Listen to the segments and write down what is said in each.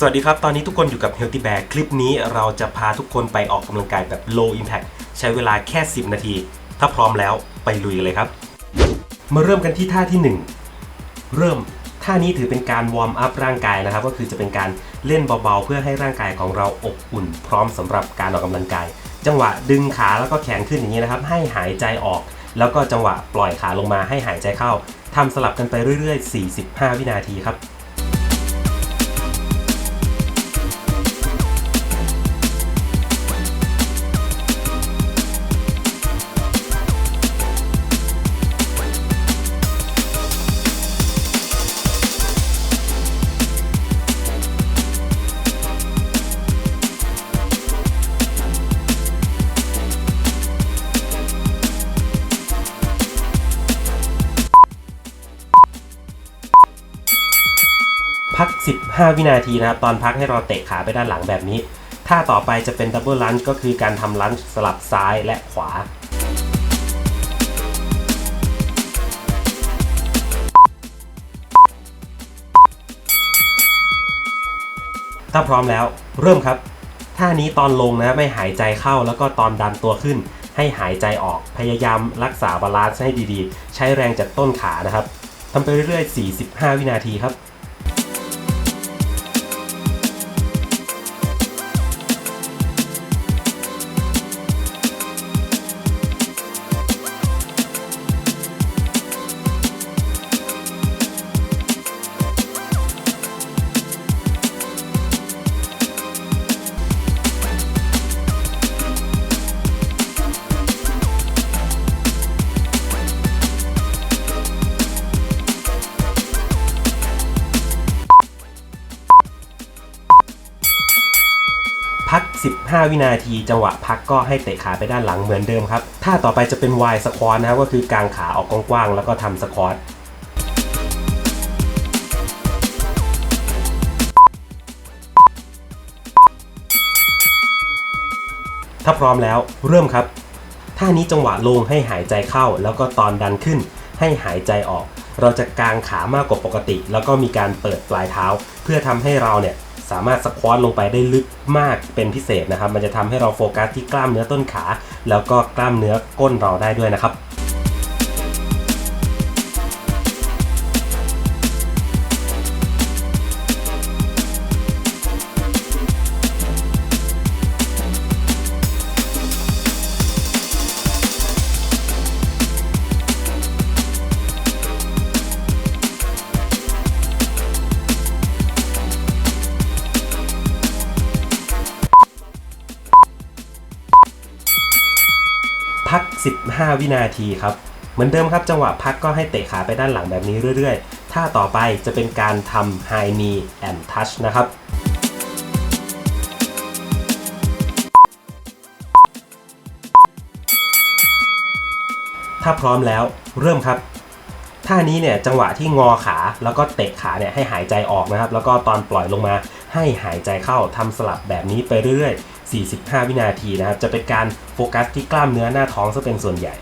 สวัสดีครับ ตอนนี้ทุกคนอยู่กับ Healthy Bear คลิปนี้เราจะพาทุกคนไปออกกำลังกายแบบ low impact ใช้เวลาแค่ 10 นาที ถ้าพร้อมแล้วไปลุยกันเลยครับ มาเริ่มกันที่ท่าที่ 1 เริ่มท่านี้ถือเป็นการวอร์มอัพร่างกายนะครับ ก็คือจะเป็นการเล่นเบาๆ เพื่อให้ร่างกายของเราอบอุ่น พร้อมสำหรับการออกกำลังกาย จังหวะดึงขาแล้วก็แขนขึ้นอย่างนี้นะครับ ให้หายใจออก แล้วก็จังหวะปล่อยขาลงมาให้หายใจเข้าทำสลับกันไปเรื่อย ๆ 45 วินาทีครับ 5 วินาทีนะครับตอนพักให้เราเตะขาไปด้านหลังแบบนี้ท่าต่อไปจะเป็นดับเบิลลันช์ก็คือการทำลันช์สลับซ้ายและขวา ถ้าพร้อมแล้วเริ่มครับ ท่านี้ตอนลงนะไม่หายใจเข้าแล้วก็ตอนดันตัวขึ้น ให้หายใจออกพยายามรักษาบาลานซ์ให้ดีๆ ใช้แรงจากต้นขานะครับทำไปเรื่อยๆ 45 วินาทีครับ 15 วินาที จังหวะพักก็ให้เตะขาไปด้านหลังเหมือนเดิมครับท่าต่อไปจะเป็น Y สควอตนะครับก็คือกางขาออกกว้างๆแล้วก็ทำสควอตถ้าพร้อมแล้วเริ่มครับท่านี้จังหวะลงให้หายใจเข้า แล้วก็ตอนดันขึ้นให้หายใจออก เราจะกางขามากกว่าปกติ แล้วก็มีการเปิดปลายเท้า เพื่อทำให้เราเนี่ย สามารถสควอตลงไปได้ลึกมากเป็นพิเศษนะครับ มันจะทำให้เราโฟกัสที่กล้ามเนื้อต้นขา แล้วก็กล้ามเนื้อก้นเราได้ด้วยนะครับ 5 วินาทีครับ เหมือนเดิมครับจังหวะพักก็ให้เตะขาไปด้านหลังแบบนี้เรื่อยๆ ท่าต่อไปจะเป็นการทำ High Knee and Touch นะครับถ้าพร้อมแล้วเริ่มครับ ท่านี้เนี่ยจังหวะที่งอขาแล้วก็เตะขาเนี่ยให้หายใจออกนะครับ แล้วก็ตอนปล่อยลงมาให้หายใจเข้าทำสลับแบบนี้ไปเรื่อยๆ 45 วินาทีนะครับ จะเป็นการโฟกัสที่กล้ามเนื้อหน้าท้องซะเป็นส่วนใหญ่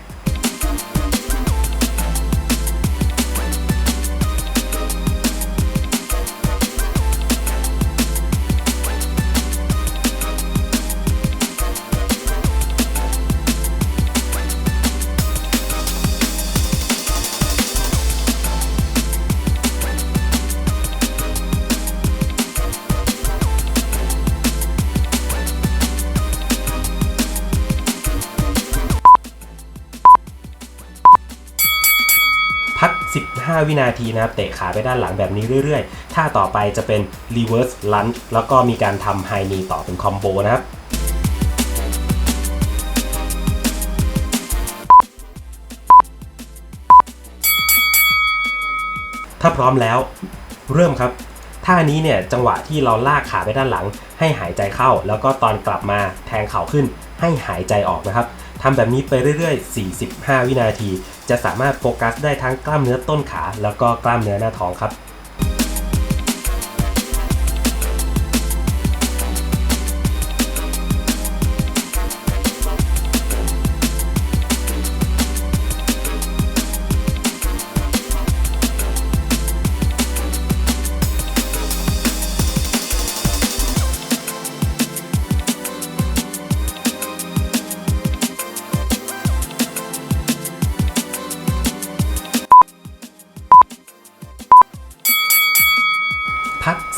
พัก 15 วินาทีนะครับ เตะขาไปด้านหลังแบบนี้เรื่อยๆ ท่าต่อไปจะเป็น reverse lunge แล้วก็มีการทำ high knee ต่อเป็นคอมโบนะครับถ้าพร้อมแล้วเริ่มครับ ท่านี้เนี่ยจังหวะที่เราลากขาไปด้านหลัง ให้หายใจเข้า แล้วก็ตอนกลับมาแทงเข่าขึ้นให้หายใจออกนะครับ ทำแบบนี้ไปเรื่อยๆ 45 วินาที จะสามารถโฟกัสได้ทั้งกล้ามเนื้อต้นขา แล้วก็กล้ามเนื้อหน้าท้องครับ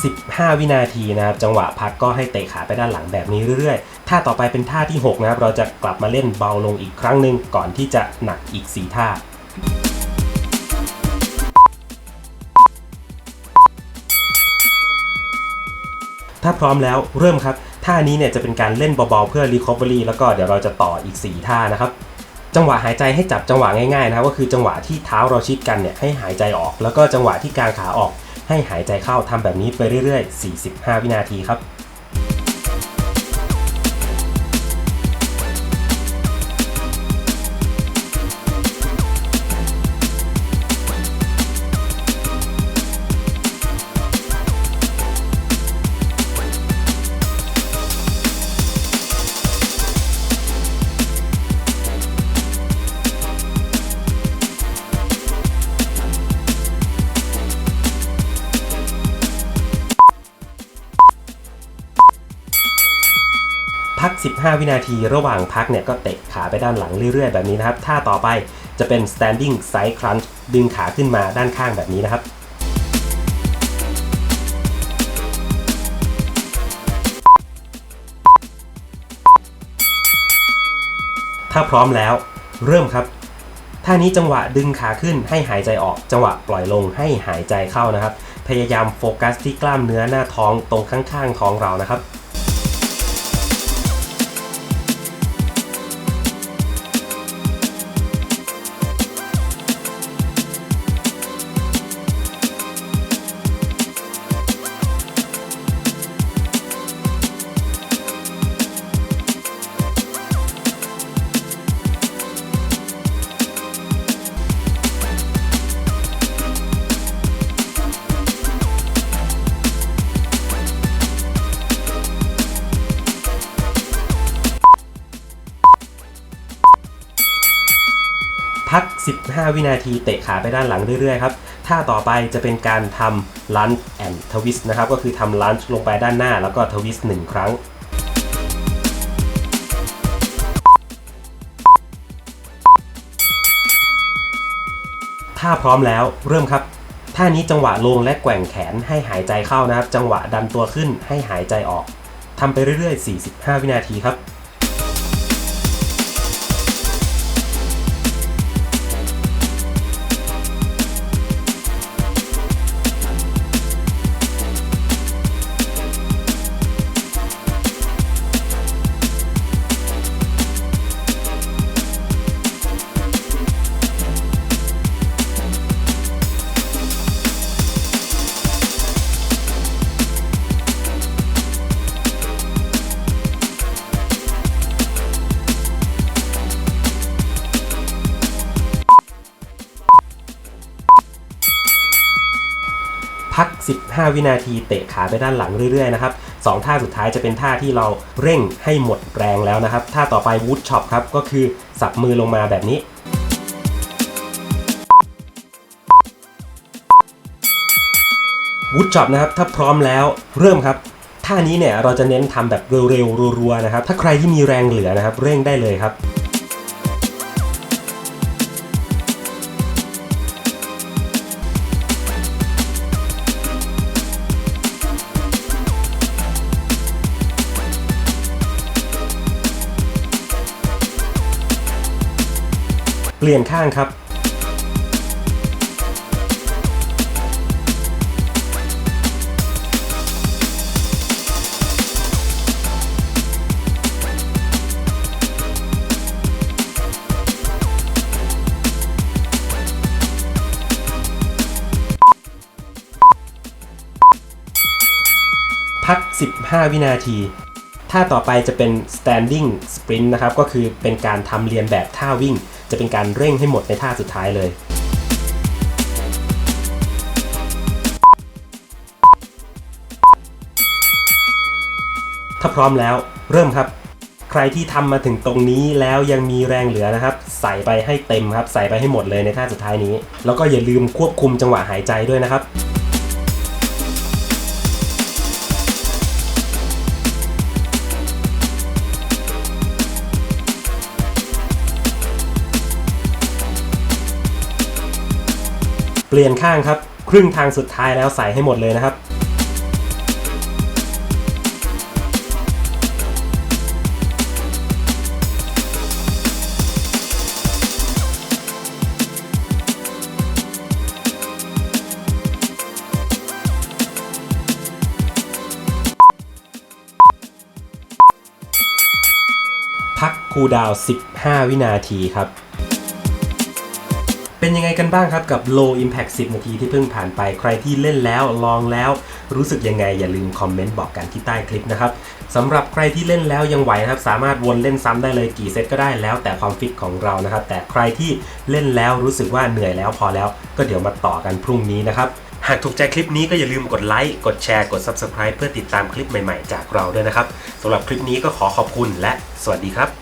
15 วินาทีนะครับ จังหวะพักก็ให้เตะขาไปด้านหลังแบบนี้เรื่อยๆ ท่าต่อไปเป็นท่าที่ 6 นะครับ เราจะกลับมาเล่นเบาลงอีกครั้งหนึ่งก่อนที่จะหนักอีก 4 ท่าถ้าพร้อมแล้วเริ่มครับ ท่านี้เนี่ยจะเป็นการเล่นเบาๆเพื่อ recovery แล้วก็เดี๋ยวเราจะต่ออีก 4 ท่านะครับ จังหวะหายใจให้จับจังหวะง่ายๆนะครับก็คือจังหวะที่เท้าเราชิดกันเนี่ยให้หายใจออก แล้วก็จังหวะที่กางขาออก ให้หายใจเข้าทำแบบนี้ไปเรื่อยๆ 45 วินาทีครับ 15 วินาทีระหว่างพักเนี่ยก็เตะขาไปด้านหลังเรื่อยๆ แบบนี้นะครับท่าต่อไปจะเป็น standing side crunch ดึงขาขึ้นมาด้านข้างแบบนี้นะครับถ้าพร้อมแล้ว เริ่มครับ ท่านี้จังหวะดึงขาขึ้นให้หายใจออก จังหวะปล่อยลงให้หายใจเข้านะครับ พยายามโฟกัสที่กล้ามเนื้อหน้าท้องตรงข้างๆท้องเรานะครับ 15 วินาทีเตะขาไปด้านหลังเรื่อยๆครับท่าต่อไปจะเป็นการทำลันแอนทวิสต์นะครับก็คือทำลันลงไปด้านหน้าแล้วก็ทวิสหนึ่งครั้งถ้าพร้อมแล้วเริ่มครับท่านี้จังหวะลงและแกว่งแขนให้หายใจเข้านะครับ จังหวะดันตัวขึ้นให้หายใจออกทำไปเรื่อยๆ 45 วินาทีครับ 15 วินาทีเตะขาไปด้านหลังเรื่อยๆนะครับสองท่าสุดท้ายจะเป็นท่าที่เราเร่งให้หมดแรงแล้วนะครับท่าต่อไปวูดช็อปครับก็คือสับมือลงมาแบบนี้วูดช็อปนะครับถ้าพร้อมแล้วเริ่มครับท่านี้เนี่ยเราจะเน้นทำแบบเร็วๆรัวๆนะครับถ้าใครที่มีแรงเหลือนะครับเร่งได้เลยครับ เปลี่ยนข้างครับ พัก 15 วินาทีท่าต่อไปจะเป็น standing sprint นะครับ ก็คือเป็นการทำเรียนแบบท่าวิ่ง จะเป็นการเร่งให้หมดในท่าสุดท้ายเลย ถ้าพร้อมแล้วเริ่มครับ ใครที่ทำมาถึงตรงนี้แล้วยังมีแรงเหลือนะครับ ใส่ไปให้เต็มครับ ใส่ไปให้หมดเลยในท่าสุดท้ายนี้ แล้วก็อย่าลืมควบคุมจังหวะหายใจด้วยนะครับ เปลี่ยนข้างครับ ครึ่งทางสุดท้ายแล้วใส่ให้หมดเลยนะครับ พักคูดาวน์15 วินาทีครับ เป็นยังไงกันบ้างครับกับ Low Impact 10 นาทีที่เพิ่งผ่านไปใครที่เล่นแล้วลองแล้วรู้สึกยังไงอย่าลืมคอมเมนต์บอกกันที่ใต้คลิปนะครับสำหรับใครที่เล่นแล้วยังไหวนะครับสามารถวนเล่นซ้ำได้เลยกี่เซตก็ได้แล้วแต่ความฟิตของเรานะครับ แต่ใครที่เล่นแล้วรู้สึกว่าเหนื่อยแล้วพอแล้ว ก็เดี๋ยวมาต่อกันพรุ่งนี้นะครับหากถูกใจคลิปนี้ก็อย่าลืมกดไลค์กดแชร์กด Subscribe เพื่อติดตามคลิปใหม่ๆ จากเราด้วยนะครับสำหรับคลิปนี้ก็ขอขอบคุณและสวัสดีครับ